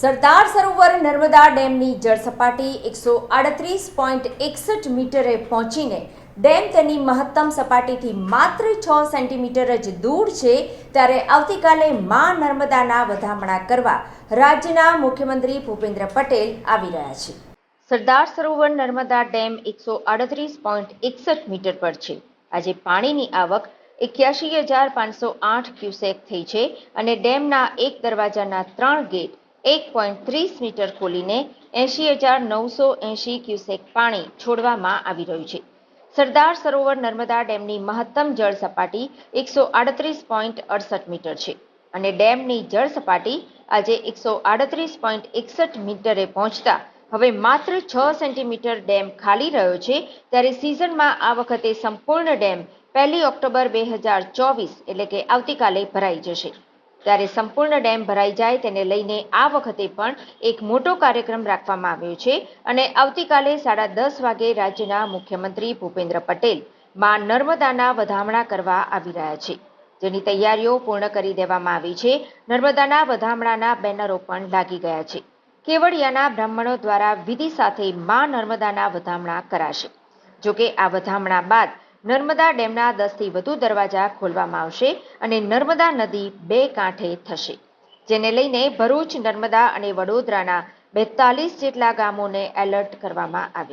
સરદાર સરોવર નર્મદા ડેમની જળ સપાટી એકસો આડત્રીસ પોઈન્ટ એકસઠ મીટરે પહોંચીને ડેમ તેની મહત્તમ સપાટીથી માત્ર છ સેન્ટીમીટર જ દૂર છે, ત્યારે આવતીકાલે મા નર્મદાના વધામણા કરવા રાજ્યના મુખ્યમંત્રી ભૂપેન્દ્ર પટેલ આવી રહ્યા છે. સરદાર સરોવર નર્મદા ડેમ એકસો આડત્રીસ પોઈન્ટ એકસઠ મીટર પર છે. આજે પાણીની આવક એક્યાસી હજાર પાંચસો આઠ ક્યુસેક થઈ છે અને ડેમના એક દરવાજાના ત્રણ ગેટ એક પોઈન્ટ ત્રીસ મીટર ખોલીને એંશી હજાર નવસો એંશી ક્યુસેક પાણી છોડવામાં આવી રહ્યું છે. સરદાર સરોવર નર્મદા ડેમની મહત્તમ જળ સપાટી એકસો આડત્રીસ પોઈન્ટ અડસઠ મીટર છે અને ડેમની જળ સપાટી આજે એકસો આડત્રીસ પોઈન્ટ એકસઠ મીટરે પહોંચતા હવે માત્ર છ સેન્ટીમીટર ડેમ ખાલી રહ્યો છે ત્યારે સિઝનમાં આ વખતે સંપૂર્ણ ડેમ પહેલી ઓક્ટોબર બે હજાર ચોવીસ એટલે કે આવતીકાલે ભરાઈ જશે. ત્યારે સંપૂર્ણ ડેમ ભરાઈ જાય તેને લઈને આ વખતે પણ એક મોટો કાર્યક્રમ રાખવામાં આવ્યો છે અને આવતીકાલે સાડા દસ વાગે રાજ્યના મુખ્યમંત્રી ભૂપેન્દ્ર પટેલમાં નર્મદાના વધામણા કરવા આવી રહ્યા છે. જેની તૈયારીઓ પૂર્ણ કરી દેવામાં આવી છે. નર્મદાના વધામણાના બેનરો પણ લાગી ગયા છે. કેવડિયાના બ્રાહ્મણો દ્વારા વિધિ સાથે માં નર્મદાના વધામણા કરાશે. જોકે આ વધામણા બાદ નર્મદા ડેમના દસથી વધુ દરવાજા ખોલવામાં આવશે અને નર્મદા નદી બે કાંઠે થશે, જેને લઈને ભરૂચ, નર્મદા અને વડોદરાના બેતાલીસ જેટલા ગામોને એલર્ટ કરવામાં આવ્યા.